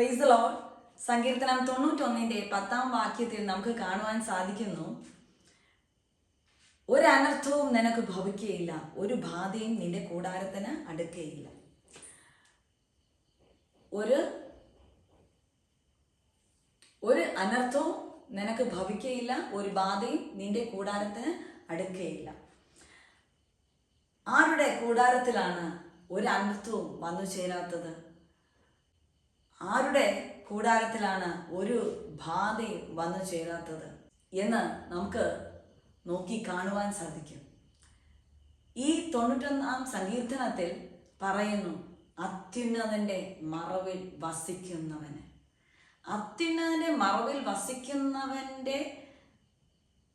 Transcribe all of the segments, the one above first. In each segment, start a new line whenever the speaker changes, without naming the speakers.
Price സങ്കീർത്തനം തൊണ്ണൂറ്റൊന്നിന്റെ പത്താം വാക്യത്തിൽ നമുക്ക് കാണുവാൻ സാധിക്കുന്നു. ഒരു അനർത്ഥവും നിനക്ക് ഭവിക്കുകയില്ല ഒരു ബാധയും നിന്റെ കൂടാരത്തിന് അടുക്കുകയില്ല ഒരു ഒരു അനർത്ഥവും നിനക്ക് ഭവിക്കുകയില്ല ഒരു ബാധയും നിന്റെ കൂടാരത്തിന് അടുക്കുകയില്ല ആരുടെ കൂടാരത്തിലാണ് ഒരു അനർത്ഥവും വന്നു ചേരാത്തത് ആരുടെ കൂടാരത്തിലാണ് ഒരു ബാധയും വന്നു ചേരാത്തത് എന്ന് നമുക്ക് നോക്കി കാണുവാൻ സാധിക്കും. ഈ തൊണ്ണൂറ്റൊന്നാം സങ്കീർത്തനത്തിൽ പറയുന്നു അത്യുന്നതന്റെ മറവിൽ വസിക്കുന്നവന്. അത്യുന്നതന്റെ മറവിൽ വസിക്കുന്നവന്റെ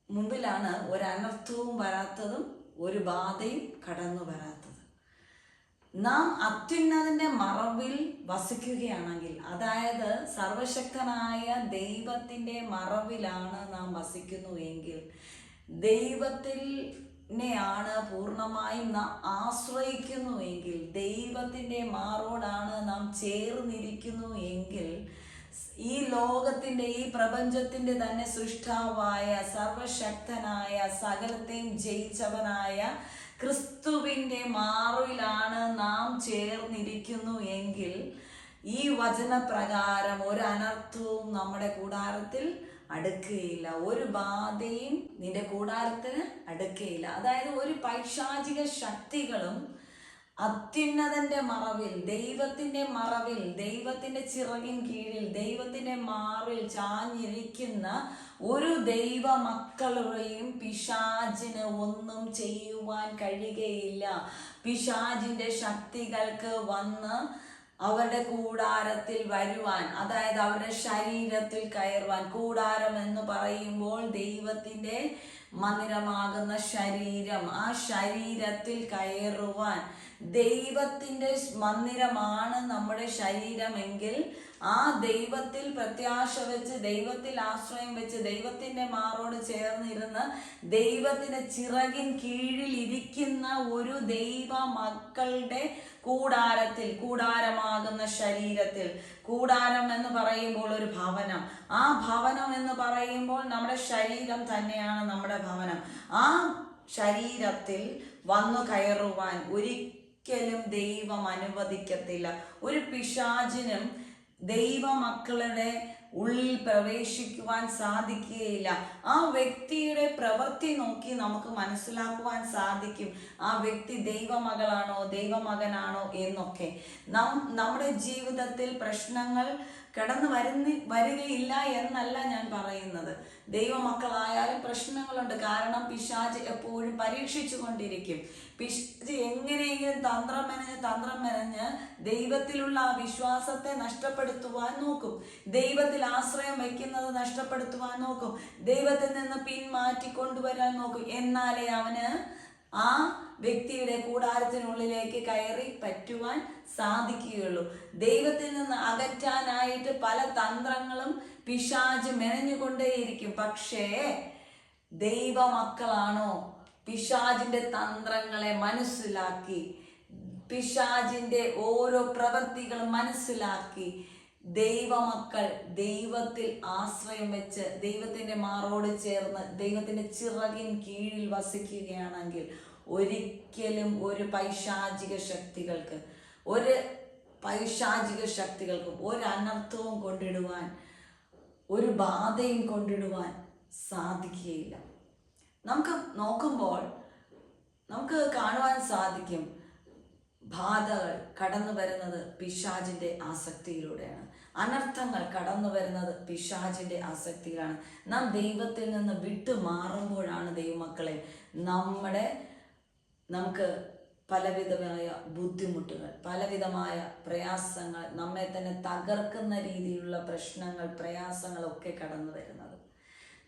മുമ്പിലാണ് ഒരനർത്ഥവും വരാത്തതും ഒരു ബാധയും കടന്നു വരാത്തത്. നാം അത്യുന്നതിന്റെ മറവിൽ വസിക്കുകയാണെങ്കിൽ അതായത് സർവശക്തനായ ദൈവത്തിന്റെ മറവിലാണ് നാം വസിക്കുന്നു എങ്കിൽ ദൈവത്തിനെയാണ് പൂർണമായും നാം ആശ്രയിക്കുന്നു എങ്കിൽ ദൈവത്തിന്റെ മാറോടാണ് നാം ചേർന്നിരിക്കുന്നു എങ്കിൽ ഈ ലോകത്തിന്റെ ഈ പ്രപഞ്ചത്തിന്റെ തന്നെ സൃഷ്ടാവായ സർവശക്തനായ സകലത്തെയും ജയിച്ചവനായ ക്രിസ്തുവിന്റെ മാറിലാണ് നാം ചേർന്നിരിക്കുന്നു എങ്കിൽ ഈ വചനപ്രകാരം ഒരു അനർത്ഥവും നമ്മുടെ കൂടാരത്തിൽ അടുക്കുകയില്ല ഒരു ബാധയും നിന്റെ കൂടാരത്തിന് അടുക്കുകയില്ല അതായത് ഒരു പൈശാചിക ശക്തികളും അത്യുന്നതന്റെ മറവിൽ ദൈവത്തിന്റെ മറവിൽ ദൈവത്തിന്റെ ചിറകിൻ കീഴിൽ ദൈവത്തിന്റെ മാറിൽ ചാഞ്ഞിരിക്കുന്ന ഒരു ദൈവ മക്കളുടെയും പിശാചിന് ഒന്നും ചെയ്യുവാൻ കഴിയുകയില്ല. പിശാചിന്റെ ശക്തികൾക്ക് വന്ന് അവരുടെ കൂടാരത്തിൽ വരുവാൻ അതായത് അവരുടെ ശരീരത്തിൽ കയറുവാൻ കൂടാരം എന്ന് പറയുമ്പോൾ ദൈവത്തിന്റെ മന്ദിരമാകുന്ന ശരീരം. ആ ശരീരത്തിൽ കയറുവാൻ ദൈവത്തിന്റെ മന്ദിരമാണ് നമ്മുടെ ശരീരമെങ്കിൽ ആ ദൈവത്തിൽ പ്രത്യാശ വെച്ച് ദൈവത്തിൽ ആശ്രയം വെച്ച് ദൈവത്തിന്റെ മാറോട് ചേർന്നിരുന്ന് ദൈവത്തിന്റെ ചിറകിൻ കീഴിൽ ഇരിക്കുന്ന ഒരു ദൈവ മക്കളുടെ കൂടാരത്തിൽ കൂടാരമാകുന്ന ശരീരത്തിൽ. കൂടാരം എന്ന് പറയുമ്പോൾ ഒരു ഭവനം. ആ ഭവനം എന്ന് പറയുമ്പോൾ നമ്മുടെ ശരീരം തന്നെയാണ് നമ്മുടെ ഭവനം. ആ ശരീരത്തിൽ വന്നു കയറുവാൻ ഒരിക്കലും ദൈവം അനുവദിക്കത്തില്ല. ഒരു പിശാചിനും ദൈവമക്കളുടെ ഉള്ളിൽ പ്രവേശിക്കുവാൻ സാധിക്കുകയില്ല. ആ വ്യക്തിയുടെ പ്രവൃത്തി നോക്കി നമുക്ക് മനസ്സിലാക്കുവാൻ സാധിക്കും. ആ വ്യക്തി ദൈവമകളാണോ ദൈവമകനാണോ എന്നൊക്കെ. നാം നമ്മുടെ ജീവിതത്തിൽ പ്രശ്നങ്ങൾ കടന്നു വരുന്ന വരികയില്ല എന്നല്ല ഞാൻ പറയുന്നത്. ദൈവമക്കളായാലും പ്രശ്നങ്ങളുണ്ട്. കാരണം പിശാജ് എപ്പോഴും പരീക്ഷിച്ചു കൊണ്ടിരിക്കും. പിശാജ് എങ്ങനെയെങ്കിലും തന്ത്രം മെനഞ്ഞ് തന്ത്രം മെനഞ്ഞ് ദൈവത്തിലുള്ള ആ വിശ്വാസത്തെ നഷ്ടപ്പെടുത്തുവാൻ നോക്കും. ദൈവത്തിൽ ആശ്രയം വയ്ക്കുന്നത് നഷ്ടപ്പെടുത്തുവാൻ നോക്കും. ദൈവത്തിൽ നിന്ന് പിന്മാറ്റി കൊണ്ടുവരാൻ നോക്കും. എന്നാലേ അവന് ആ വ്യക്തിയുടെ കൂടാരത്തിനുള്ളിലേക്ക് കയറി പറ്റുവാൻ സാധിക്കുകയുള്ളൂ. ദൈവത്തിൽ നിന്ന് അകറ്റാനായിട്ട് പല തന്ത്രങ്ങളും പിശാജ് മെനഞ്ഞുകൊണ്ടേയിരിക്കും. പക്ഷേ ദൈവമക്കളാണോ? പിശാജിന്റെ തന്ത്രങ്ങളെ മനസ്സിലാക്കി. പിശാജിന്റെ ഓരോ പ്രവൃത്തികളും മനസ്സിലാക്കി. ദൈവമക്കൾ ദൈവത്തിൽ ആശ്രയം വെച്ച് ദൈവത്തിന്റെ മാറോട് ചേർന്ന് ദൈവത്തിന്റെ ചിറകിൻ കീഴിൽ വസിക്കുകയാണെങ്കിൽ ഒരിക്കലും ഒരു പൈശാചിക ശക്തികൾക്ക് ഒരു പൈശാചിക ശക്തികൾക്കും ഒരു അനർത്ഥവും കൊണ്ടിടുവാൻ ഒരു ബാധയും കൊണ്ടിടുവാൻ സാധിക്കുകയില്ല. നമുക്ക് നോക്കുമ്പോൾ നമുക്ക് കാണുവാൻ സാധിക്കും. ബാധകൾ കടന്നു വരുന്നത് പിശാജിന്റെ ആസക്തിയിലൂടെയാണ്. അനർത്ഥങ്ങൾ കടന്നു വരുന്നത് പിശാചിന്റെ ആസക്തിയിലാണ്. നാം ദൈവത്തിൽ നിന്ന് വിട്ടു മാറുമ്പോഴാണ് ദൈവമക്കളെ നമ്മുടെ നമുക്ക് പലവിധമായ ബുദ്ധിമുട്ടുകൾ പലവിധമായ പ്രയാസങ്ങൾ നമ്മെ തന്നെ തകർക്കുന്ന രീതിയിലുള്ള പ്രശ്നങ്ങൾ പ്രയാസങ്ങളൊക്കെ കടന്നു വരുന്നത്.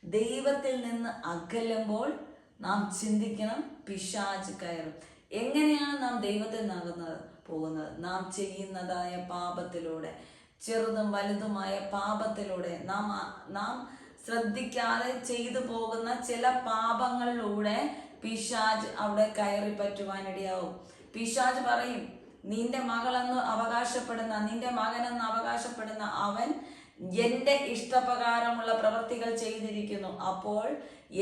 ദൈവത്തിൽ നിന്ന് അകലുമ്പോൾ നാം ചിന്തിക്കണം പിശാച് കയറും. എങ്ങനെയാണ് നാം ദൈവത്തിൽ നിന്നാകുന്നത് പോകുന്നത്? നാം ചെയ്യുന്നതായ പാപത്തിലൂടെ. ചെറുതും വലുതുമായ പാപത്തിലൂടെ നാം നാം ശ്രദ്ധിക്കാതെ ചെയ്തു പോകുന്ന ചില പാപങ്ങളിലൂടെ പിശാജ് അവിടെ കയറി പറ്റുവാനിടയാവും പിശാജ് പറയും നിന്റെ മകളെന്ന് അവകാശപ്പെടുന്ന നിന്റെ മകനെന്ന് അവകാശപ്പെടുന്ന അവൻ എന്റെ ഇഷ്ടപ്രകാരമുള്ള പ്രവൃത്തികൾ ചെയ്തിരിക്കുന്നു. അപ്പോൾ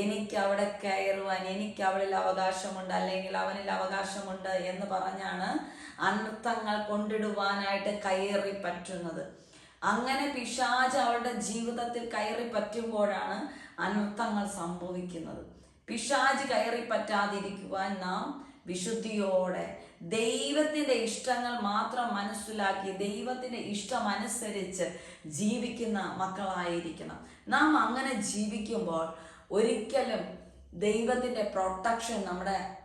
എനിക്ക് അവിടെ കയറുവാൻ എനിക്ക് അവളിൽ അവകാശമുണ്ട് അല്ലെങ്കിൽ അവനിൽ അവകാശമുണ്ട് എന്ന് പറഞ്ഞാണ് അനർത്ഥങ്ങൾ കൊണ്ടിടുവാനായിട്ട് കയറി പറ്റുന്നത്. അങ്ങനെ പിശാജ് അവളുടെ ജീവിതത്തിൽ കയറി പറ്റുമ്പോഴാണ് അനർത്ഥങ്ങൾ സംഭവിക്കുന്നത്. പിശാജ് കയറി പറ്റാതിരിക്കുവാൻ നാം വിശുദ്ധിയോടെ ദൈവത്തിന്റെ ഇഷ്ടങ്ങൾ മാത്രം മനസ്സിലാക്കി ദൈവത്തിന്റെ ഇഷ്ടം അനുസരിച്ച് ജീവിക്കുന്ന മക്കളായിരിക്കണം. നാം അങ്ങനെ ജീവിക്കുമ്പോൾ ഒരിക്കലും ദൈവത്തിന്റെ പ്രൊട്ടക്ഷൻ നമ്മുടെ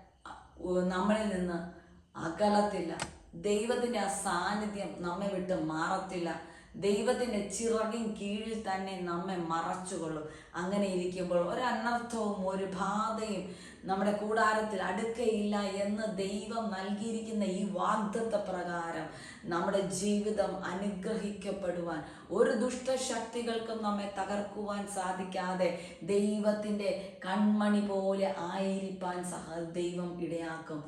നമ്മളിൽ നിന്ന് അകലത്തില്ല. ദൈവത്തിന്റെ ആ സാന്നിധ്യം നമ്മെ വിട്ട് മാറത്തില്ല. ദൈവത്തിന്റെ ചിറകിൻ കീഴിൽ തന്നെ നമ്മെ മറച്ചുകൊള്ളും. അങ്ങനെ ഇരിക്കുമ്പോൾ ഒരു അനർത്ഥവും ഒരു ബാധയും നമ്മുടെ കൂടാരത്തിൽ അടുക്കയില്ല എന്ന് ദൈവം നൽകിയിരിക്കുന്ന ഈ വാഗ്ദത്ത പ്രകാരം നമ്മുടെ ജീവിതം അനുഗ്രഹിക്കപ്പെടുവാൻ ഒരു ദുഷ്ടശക്തികൾക്കും നമ്മെ തകർക്കുവാൻ സാധിക്കാതെ ദൈവത്തിന്റെ കൺമണി പോലെ ആയിരിക്കാൻ സഹ ദൈവം ഇടയാക്കും.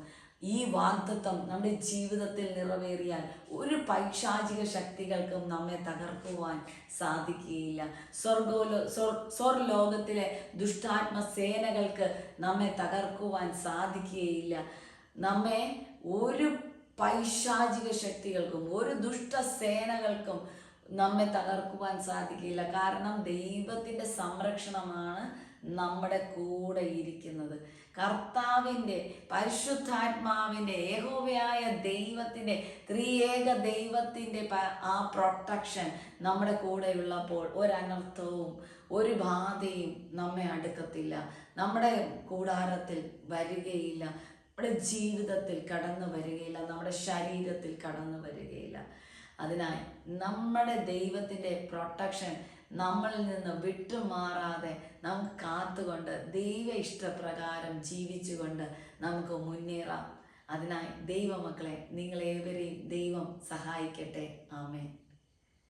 ഈ വാഗ്ദത്വം നമ്മുടെ ജീവിതത്തിൽ നിറവേറിയാൽ ഒരു പൈശാചിക ശക്തികൾക്കും നമ്മെ തകർക്കുവാൻ സാധിക്കുകയില്ല. സ്വർഗോലോ സ്വർ സ്വർലോകത്തിലെ ദുഷ്ടാത്മ സേനകൾക്ക് നമ്മെ തകർക്കുവാൻ സാധിക്കുകയില്ല. നമ്മെ ഒരു പൈശാചിക ശക്തികൾക്കും ഒരു ദുഷ്ട സേനകൾക്കും നമ്മെ തകർക്കുവാൻ സാധിക്കില്ല കാരണം ദൈവത്തിന്റെ സംരക്ഷണമാണ് നമ്മുടെ കൂടെ ഇരിക്കുന്നത്. കർത്താവിന്റെ പരിശുദ്ധാത്മാവിന്റെ ഏകോവയായ ദൈവത്തിന്റെ ത്രിയേക ദൈവത്തിന്റെ ആ പ്രൊട്ടക്ഷൻ നമ്മുടെ കൂടെ ഉള്ളപ്പോൾ ഒരനർത്ഥവും ഒരു ബാധയും നമ്മെ അടുക്കത്തില്ല. നമ്മുടെ കൂടാരത്തിൽ വരികയില്ല. നമ്മുടെ ജീവിതത്തിൽ കടന്നു വരികയില്ല. നമ്മുടെ ശരീരത്തിൽ കടന്നു വരികയില്ല. അതിനാൽ നമ്മുടെ ദൈവത്തിന്റെ പ്രൊട്ടക്ഷൻ നമ്മളിൽ നിന്ന് വിട്ടുമാറാതെ നമുക്ക് കാത്തുകൊണ്ട് ദൈവ ഇഷ്ടപ്രകാരം ജീവിച്ചുകൊണ്ട് നമുക്ക് മുന്നേറാം. അതിനായി ദൈവമക്കളെ നിങ്ങളേവരെയും ദൈവം സഹായിക്കട്ടെ. ആമേൻ.